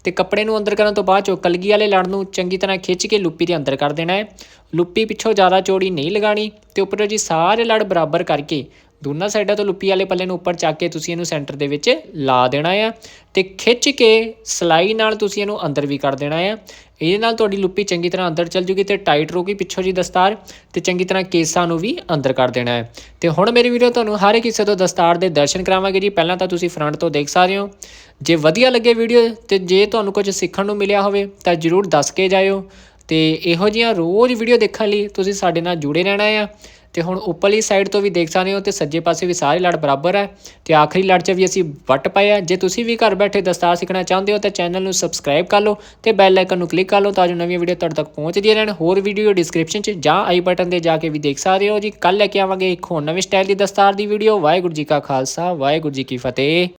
ਤੇ ਕੱਪੜੇ ਨੂੰ ਅੰਦਰ ਕਰਨ ਤੋਂ ਬਾਅਦ ਚੋਂ ਕਲਗੀ ਵਾਲੇ ਲੜ ਨੂੰ ਚੰਗੀ ਤਰ੍ਹਾਂ ਖਿੱਚ ਕੇ ਲੁੱਪੀ ਦੇ ਅੰਦਰ ਕਰ ਦੇਣਾ ਹੈ। ਲੁੱਪੀ ਪਿੱਛੋਂ ਜ਼ਿਆਦਾ ਚੌੜੀ ਨਹੀਂ ਲਗਾਣੀ ਤੇ ਉੱਪਰੋਂ ਜੀ ਸਾਰੇ ਲੜ ਬਰਾਬਰ ਕਰਕੇ ਦੋਨਾਂ ਸਾਈਡਾਂ ਤੋਂ ਲੁੱਪੀ ਵਾਲੇ ਪੱਲੇ ਨੂੰ ਉੱਪਰ ਚੱਕ ਕੇ ਤੁਸੀਂ ਇਹਨੂੰ ਸੈਂਟਰ ਦੇ ਵਿੱਚ ਲਾ ਦੇਣਾ ਆ ਤੇ ਖਿੱਚ ਕੇ ਸਲਾਈ ਨਾਲ ਤੁਸੀਂ ਇਹਨੂੰ ਅੰਦਰ ਵੀ ਕਰ ਦੇਣਾ ਆ। ਇਹਦੇ ਨਾਲ ਤੁਹਾਡੀ ਲੁੱਪੀ ਚੰਗੀ ਤਰ੍ਹਾਂ ਅੰਦਰ ਚੱਲ ਜੂਗੀ ਤੇ ਟਾਈਟ ਰਹੂਗੀ ਪਿੱਛੋਂ ਜੀ ਦਸਤਾਰ ਤੇ ਚੰਗੀ ਤਰ੍ਹਾਂ ਕੇਸਾਂ ਨੂੰ ਵੀ ਅੰਦਰ ਕਰ ਦੇਣਾ ਹੈ। ਤੇ ਹੁਣ ਮੇਰੀ ਵੀਡੀਓ ਤੁਹਾਨੂੰ ਹਰ ਇੱਕ ਹਿੱਸੇ ਤੋਂ ਦਸਤਾਰ ਦੇ ਦਰਸ਼ਨ ਕਰਾਵਾਂਗੇ ਜੀ। ਪਹਿਲਾਂ ਤਾਂ ਤੁਸੀਂ ਫਰੰਟ ਤੋਂ ਦੇਖ ਸਕਦੇ ਹੋ। ਜੇ ਵਧੀਆ ਲੱਗੇ ਵੀਡੀਓ ਤੇ ਜੇ ਤੁਹਾਨੂੰ ਕੁਝ ਸਿੱਖਣ ਨੂੰ ਮਿਲਿਆ ਹੋਵੇ ਤਾਂ ਜਰੂਰ ਦੱਸ ਕੇ ਜਾਇਓ। ਤੇ ਇਹੋ ਜਿਹੀਆਂ ਰੋਜ਼ ਵੀਡੀਓ ਦੇਖਣ ਲਈ ਤੁਸੀਂ ਸਾਡੇ ਨਾਲ ਜੁੜੇ ਰਹਿਣਾ ਆ। ਤੇ ਹੁਣ ਉੱਪਰਲੀ ਸਾਈਡ ਤੋਂ ਵੀ ਦੇਖ ਸਕਦੇ ਹੋ ਤੇ ਸੱਜੇ ਪਾਸੇ ਵੀ ਸਾਰੇ ਲੜ ਬਰਾਬਰ ਹੈ ਤੇ ਆਖਰੀ ਲੜ 'ਚ ਵੀ ਅਸੀਂ ਵੱਟ ਪਾਇਆ ਜੇ ਤੁਸੀਂ ਵੀ ਘਰ ਬੈਠੇ ਦਸਤਾਰ ਸਿੱਖਣਾ ਚਾਹੁੰਦੇ ਹੋ ਤਾਂ ਚੈਨਲ ਨੂੰ ਸਬਸਕ੍ਰਾਈਬ ਕਰ ਲਓ ਤੇ ਬੈਲ ਆਈਕਨ ਨੂੰ ਕਲਿੱਕ ਕਰ ਲਓ ਤਾਂ ਜੋ ਨਵੀਆਂ ਵੀਡੀਓ ਤੁਹਾਡੇ ਤੱਕ ਪਹੁੰਚਦੀਆਂ ਰਹਿਣ। ਹੋਰ ਵੀਡੀਓ ਡਿਸਕ੍ਰਿਪਸ਼ਨ 'ਚ ਜਾਂ ਆਈ ਬਟਨ ਤੇ ਜਾ ਕੇ ਵੀ ਦੇਖ ਸਕਦੇ ਹੋ ਜੀ। ਕੱਲ ਲੈ ਕੇ ਆਵਾਂਗੇ ਇੱਕ ਹੋਰ ਨਵੇਂ ਸਟਾਈਲ ਦੀ ਦਸਤਾਰ ਦੀ ਵੀਡੀਓ ਵਾਹਿਗੁਰੂ ਜੀ ਕਾ ਖਾਲਸਾ, ਵਾਹਿਗੁਰੂ ਜੀ ਕੀ ਫਤਿਹ।